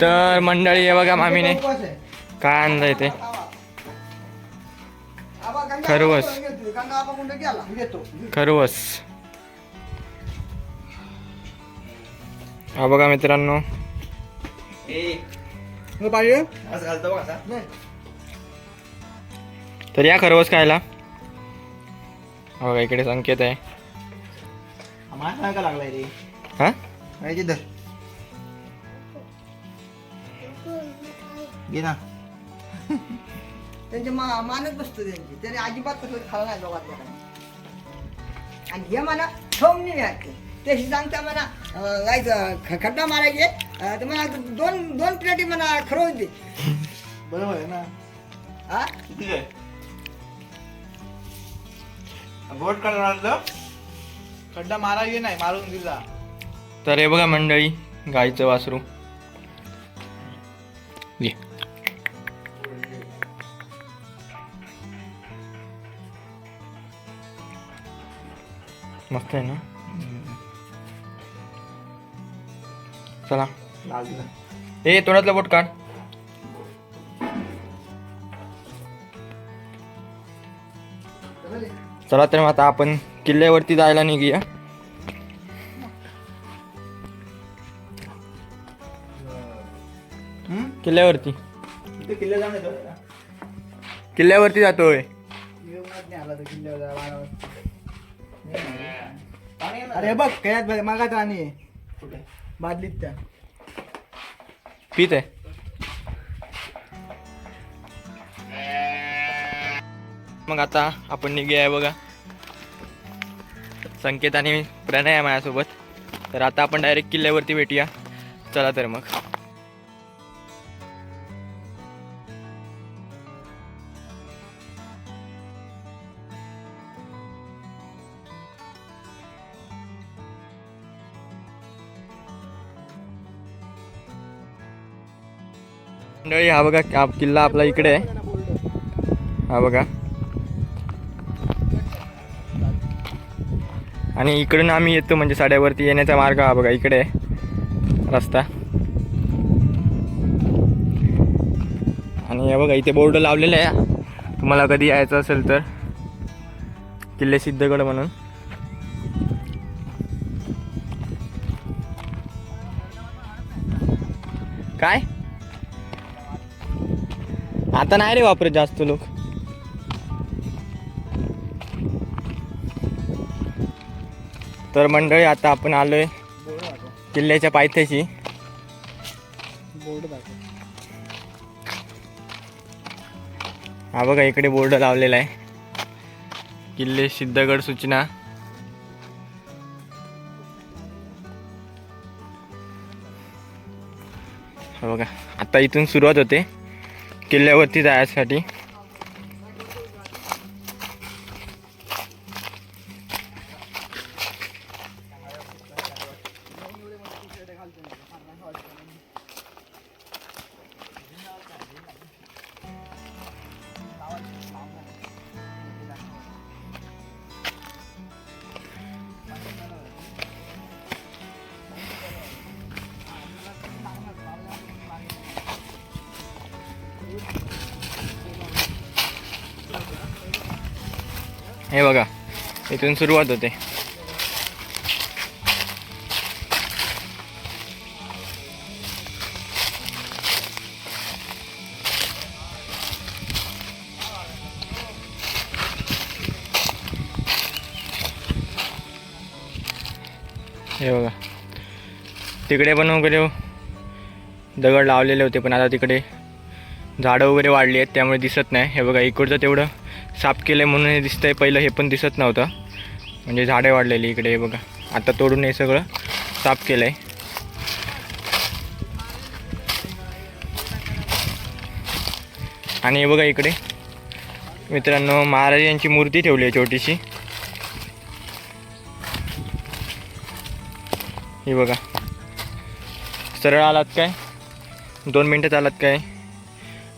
तर मंडळी हे बघा मामीने. काय आणलंय ते. खरवस. खरवस. हा बघा मित्रांनो. तर या खरवस खायला. बघा इकडे संकेत आहे. लागलाय रे. हा? घे ना. त्यांचे मा मानच बसतो त्यांची. त्याने अजिबात कसं खाला नाही दोघात आणि हे ठेवून नाही घ्यायचे त्याशी सांगता जायचं ख- खड्डा मारायचे. तर म्हणा दोन दोन प्लेटी म्हणा खरवून दे. बरोबर आहे ना. हा किती आहे? बोट खड्डा मारायचे नाही मारून दिला. तर हे बघा मंडळी गाईचं वासरू. मस्त आहे ना चला ए तोंडातलं बोट काढ चला तर मग आता आपण किल्ल्यावरती जायला निघूया? किल्ल्यावरती किल्ल्यावरती जातोय किल्ल्यावर. अरे बघ कयात मागात कुठे? बादलीत त्या. पीत आहे. मग आता आपण निघूया आहे बघा. संकेत आणि प्रणय आहे माझ्यासोबत. तर आता आपण डायरेक्ट किल्ल्यावरती भेटूया. चला तर मग. मंडळी हा बघा किल्ला आपला इकडे आहे. हा बघा. आणि इकडून आम्ही येतो म्हणजे साड्यावरती येण्याचा मार्ग हा बघा इकडे आहे. रस्ता. आणि हे बघा इथे बोर्ड लावलेला आहे. तुम्हाला कधी यायचं असेल तर. किल्ले सिद्धगड म्हणून. काय? आता नाही रे वापरत जास्त लोक. तर मंडळी आता आपण आलोय किल्ल्याच्या पायथ्याशी. हा बघा इकडे बोर्ड लावलेला आहे. किल्ले सिद्धगड सूचना. हा बघा आता इथून सुरुवात होते. किल्ल्यावरती जायसाठी. इथून सुरुवात होते. हे बघा. तिकडे पण वगैरे दगड लावलेले होते पण आता तिकडे झाडं वगैरे वाढली आहेत त्यामुळे दिसत नाही. हे बघा इकडचं तेवढं साफ केलं आहे म्हणून हे दिसतंय. पहिलं हे पण दिसत नव्हतं. म्हणजे झाडे वाढलेली इकडे हे बघा. आता तोडून हे सगळं साफ केलं आहे आणि हे बघा इकडे. मित्रांनो महाराज यांची मूर्ती ठेवली आहे छोटीशी. ही बघा. सरळ आलात काय? दोन मिनटं चालत काय?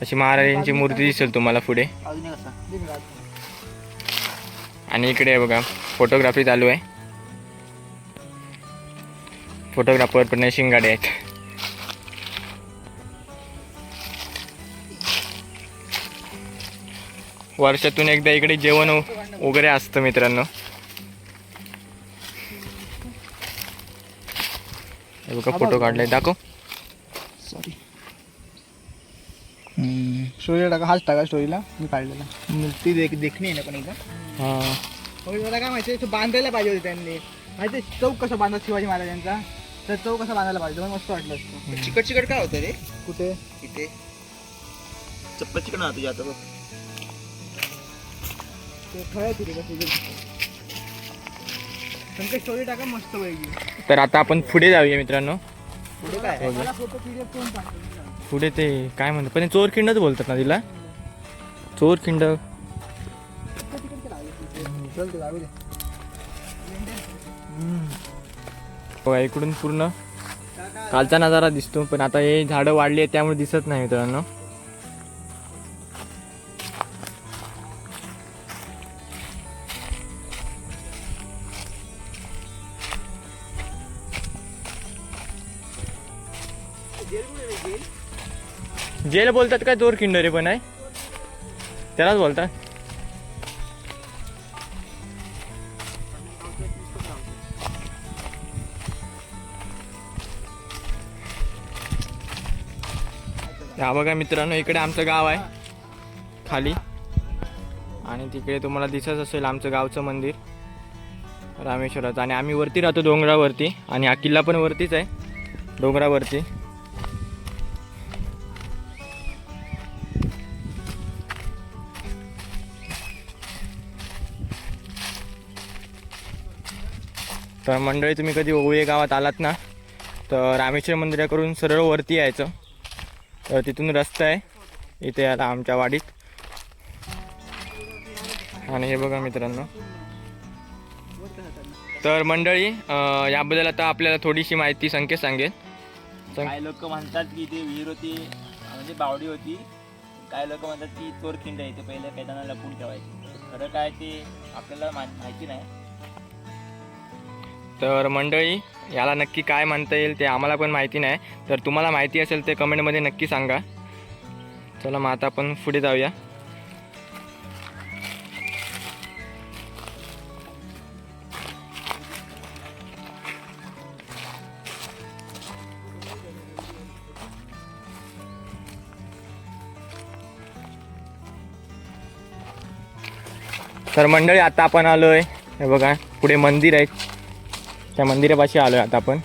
अशी महाराजांची मूर्ती दिसेल तुम्हाला पुढे. आणि इकडे बघा फोटोग्राफी चालू आहे. फोटोग्राफर पण शिंगाडे आहेत. वर्षातून एकदा इकडे जेवण वगैरे असतं मित्रांनो. बघा फोटो काढलाय. दाखव. सॉरी स्टोरी टाका. हाच टाका स्टोरीला मी काढलेला. ती देख देखणी आहे ना पण एकदा? हा. मग मला काय माहिती तो बांधायला पाहिजे होते त्यांनी. माहिती चौक कसा बांधत शिवाजी महाराजांचा? तर चौक कसा बांधायला पाहिजे मला मस्त वाटलं असतं. चिकट चिकट काय होतं रे? कुठे? इथे. चप्पल चिकट ना तुझ्या आता बघ. ते तिथे कसं तर आता आपण पुढे जाऊया मित्रांनो. पुढे काय? हो, मला फोटो पीडीएफ करून टाकतो पुढे ते काय म्हणतात पण चोरखिंडच बोलतात ना तिला. चोरखिंड. बघा इकडून पूर्ण कालचा नजारा दिसतो पण आता हे झाडं वाढली आहेत त्यामुळे दिसत नाही मित्रांनो. जेल बोलतात काय चोरखिंड किंडरे पण आहे? त्यालाच बोलतात. हा बघा मित्रांनो इकडे आमचं गाव आहे. खाली. आणि तिकडे तुम्हाला दिसत असेल आमचं गावचं मंदिर. रामेश्वराचं. आणि आम्ही वरती राहतो डोंगरावरती. आणि हा किल्ला पण वरतीच आहे. डोंगरावरती. तर मंडळी तुम्ही कधी ओवळे गावात आलात ना तर रामेश्वर मंदिराकडून सरळ वरती यायचं. तर तिथून रस्ता आहे. इथे आता आमच्या वाडीत. आणि हे बघा मित्रांनो. तर मंडळी याबद्दल आता आपल्याला थोडीशी माहिती संकेत सांगेल सांग. काय लोक म्हणतात की इथे विहीर होती म्हणजे बावडी होती. काय लोक म्हणतात की चोरखिंड आहे इथे पहिले कैदाना लपून ठेवायची. खरं काय ते आपल्याला माहिती नाही. तर मंडळी याला नक्की काय म्हणता येईल ते आम्हाला पण माहिती नाही. तर तुम्हाला माहिती असेल ते कमेंटमध्ये नक्की सांगा. चला मग आता आपण पुढे जाऊया. तर मंडळी आता आपण आलोय. हे बघा पुढे मंदिर आहे. त्या मंदिरापाशी आलोय आता आपण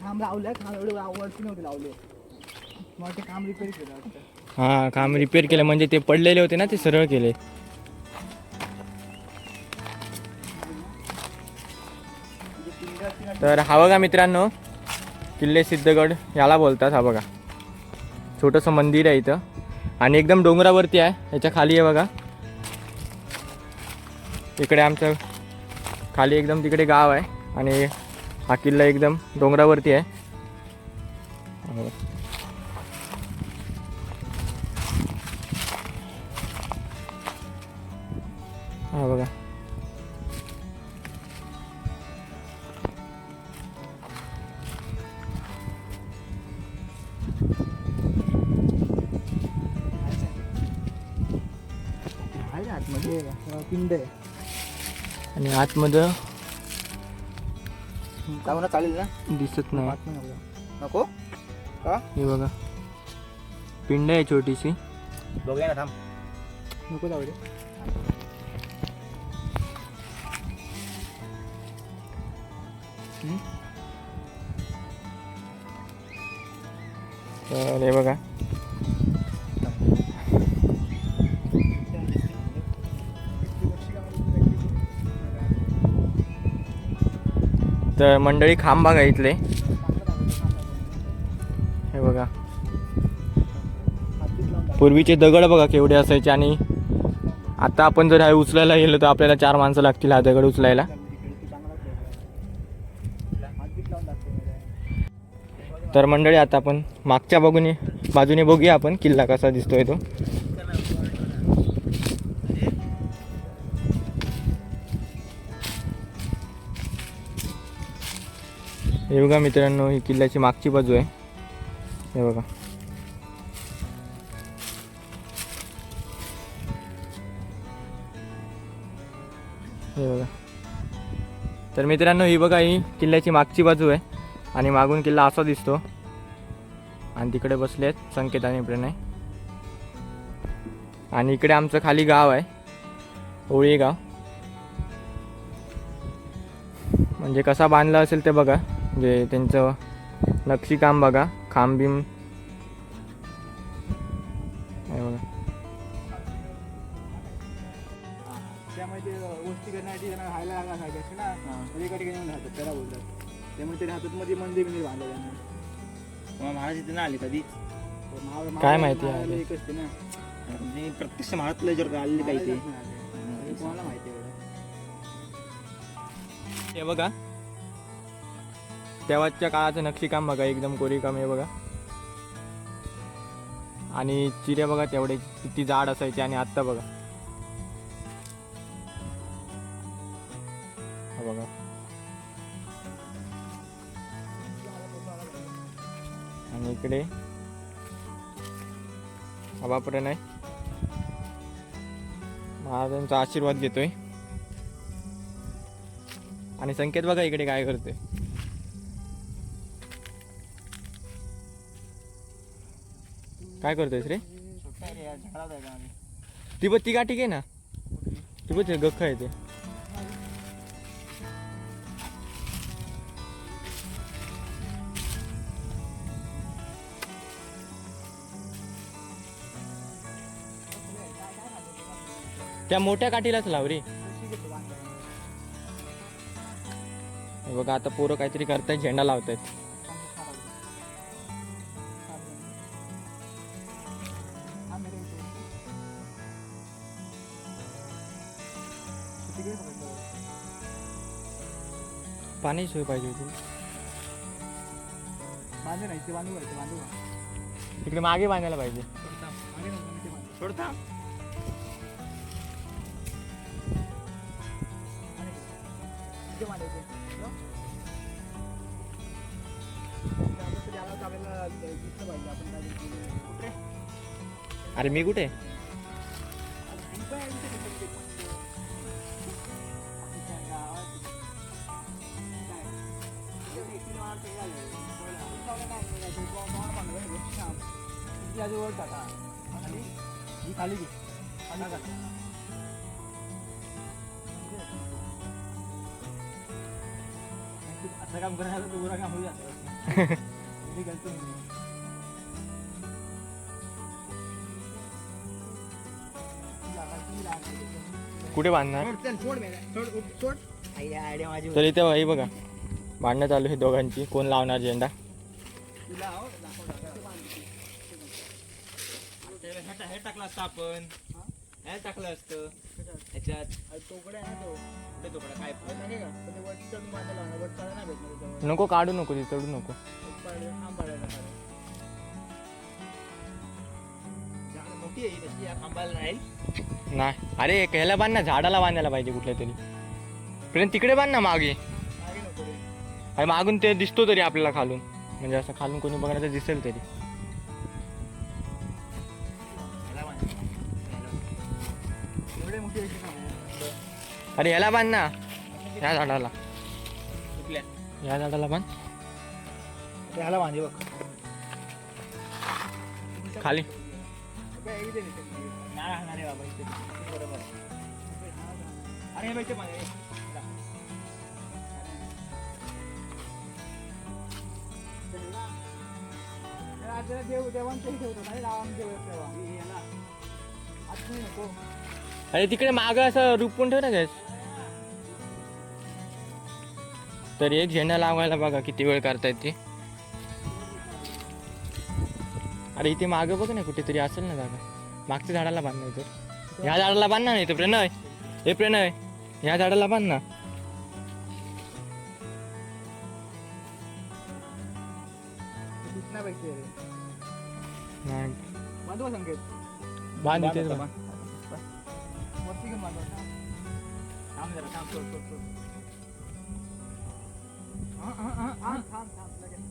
खांब लावलंय. खांब एवढे वरती नव्हते लावले. मग ते काम रिपेअर केलं हां काम रिपेअर केलं. म्हणजे ते पडलेले होते ना ते सरळ केले. तर हा बघा मित्रांनो किल्ले सिद्धगड याला बोलतात हा बघा. छोटंसं मंदिर आहे इथं. आणि एकदम डोंगरावरती आहे याच्या खाली आहे बघा. इकडे आमचं खाली एकदम तिकडे गाव आहे आणि हा किल्ला एकदम डोंगरावरती आहे. हा बघा. जाऊ ना चालेल ना? दिसत नाही. नको? का? हे बघा. पिंड आहे छोटीशी. बघूया ना थांब. नको जाऊ दे. तर हे बघा. तर मंडळी खांब बघा इथले. हे बघा. पूर्वीचे दगड बघा केवढे असायचे आणि आता आपण जर हे उचलायला गेलो तर आपल्याला चार माणसं लागतील हा दगड उचलायला. तर मंडळी आता आपण मागच्या बघून बाजूने बघूया आपण किल्ला कसा दिसतोय तो. हे बघा मित्रांनो ही किल्ल्याची मागची बाजू आहे. हे बघा. हे बघा. तर मित्रांनो ही बघा ही किल्ल्याची मागची बाजू आहे. आणि मागून किल्ला असा दिसतो. आणि तिकडे बसले आहेत संकेत आणि प्रणय. आणि इकडे आमचं खाली गाव आहे. ओळी गाव. म्हणजे कसा बांधला असेल ते बघा. म्हणजे त्यांचं नक्षीकाम बघा खांबीम. ना. महाराज इथे आले कधी? काय माहिती महाराज आहे? म्हणजे प्रत्यक्ष महाराजला जर आलेले काही ते. कोणाला माहिती हे बघा. तेव्हाच्या काळाचं नक्षीकाम बघा एकदम कोरीकाम आहे बघा. आणि चिरे बघा तेवढे किती जाड असायचे आणि आत्ता बघा. बघा. आणि इकडे. बापरे नाही. महाराजांचा आशीर्वाद घेतोय. आणि संकेत बघा इकडे काय करतोय. काय करतोयस रे? ती बघ ती गाठी घे ना. ती बघ ते गख्ख आहे ते. त्या मोठ्या काठीलाच लाव रे. बघा आता पोरं काहीतरी करतायत झेंडा लावतायत. पाणी सोय पाहिजे होती बांधू नाही ते बांधू व्हायचं बांधू का? तिकडे मागे बांधायला पाहिजे मागे नको, मागे बांधू. सोडता किती बांधायचे? हं? त्यामुळे ते याला तर आपल्याला दिसलं पाहिजे आपण काय केलं. कुठे? अरे मी कुठे किती आजूवर टाका. खाली? ही खाली घे. खाली टाका. असं काम करायला तर बुरा काम होऊ जातं गेलतो मी. कुठे बांधणार तर इथे हे बघा भांडणं चालू आहे दोघांची कोण लावणार झेंडा हो, टाकलं असतं आपण. हे? टाकलं असतं. ह्याच्यात. अरे तोकडे आहे ना तो. कुठे तुकडा काय अरे नाही का? पण ते वरती चढून बांधायला लागणार. वर चढायला नाही भेटणार त्याच्यावर. नको काढू नको ती चढू नको. एक पाड- खांब पाडायचा खाली. झाड मोठी आहे तशी या खांबाला नाही नाही. अरे ह्याला बांध ना झाडाला बांधायला पाहिजे कुठल्या तरी. प्रेम तिकडे बांध ना मागे. मागे नको रे. अरे मागून ते दिसतो तरी आपल्याला खालून. म्हणजे असं खालून कोणी बघणार तर दिसेल तरी. अरे ह्याला बांध ना. ह्या झाडाला. कुठल्या? या झाडाला बांध. ते ह्याला बांधे बघ. खाली. देव देवान ते ठेवतो. नाही देव तेव्हा. याला. नको. अरे तिकडे मागं असं रुपून ठेव ना गॅस तर एक झेंडा लावायला बघा किती वेळ करतायत ते. अरे इथे मागं बघ ना कुठेतरी असेल ना जागा. मागच्या झाडाला बांधणार तर. ह्या झाडाला बांध ना इथं प्रणय. हे प्रणय ह्या झाडाला बांध ना नाही. बांधू थांब जरा थांब सोड सोड सोड थांब थांब थांब लगेच.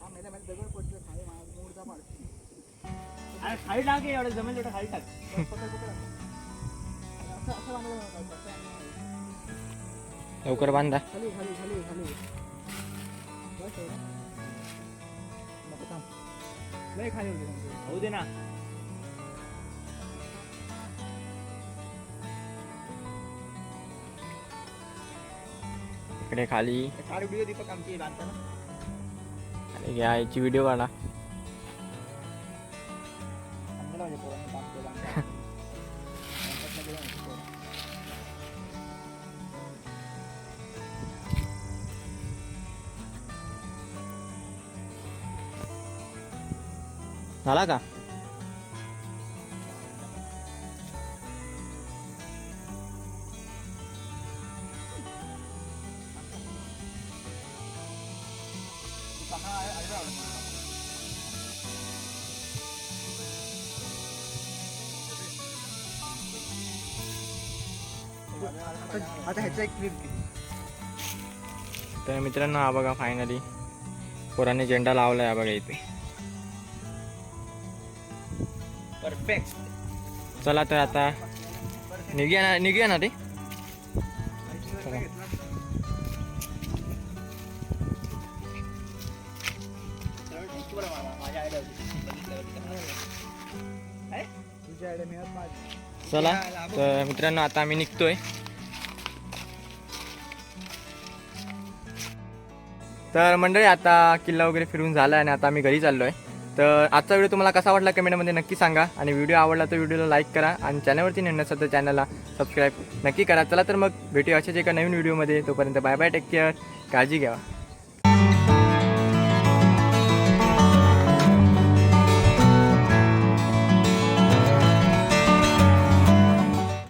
हा मेला मेला दगड पडतो खाली अरे टाक हे एवढं जमेल एवढं खाली टाक. पकड पकड. असं असं बांधलं. लवकर बांधा. खाली खाली खाली खाली. बस एवढं. लय खाली होते संकेत. होऊ दे ना इकडे खाली व्हिडिओ दीपक आमची बांधताना आणि घ्या याची व्हिडिओ काढा झाला का? आहे- आहे. आता- ह्याचा एक क्लिप तर मित्रांनो हा बघा फायनली पोराने झेंडा लावलाय हा बघा इथे. परफेक्ट चला तर आता निघूया ना निघूया ना ते? चला. तर मित्रांनो आता आम्ही निघतोय. तर मंडळी आता किल्ला वगैरे फिरून झाला आणि आता आम्ही घरी चाललो आहे तर आजचा व्हिडिओ तुम्हाला कसा वाटला कमेंटमध्ये नक्की सांगा. आणि व्हिडिओ आवडला तर व्हिडिओला लाईक करा आणि चॅनलवरती नवीन असेल तर चॅनलला सबस्क्राईब नक्की करा. चला तर मग भेटूया अशाच एका नवीन व्हिडिओमध्ये तोपर्यंत बाय बाय टेक केअर काळजी घ्या.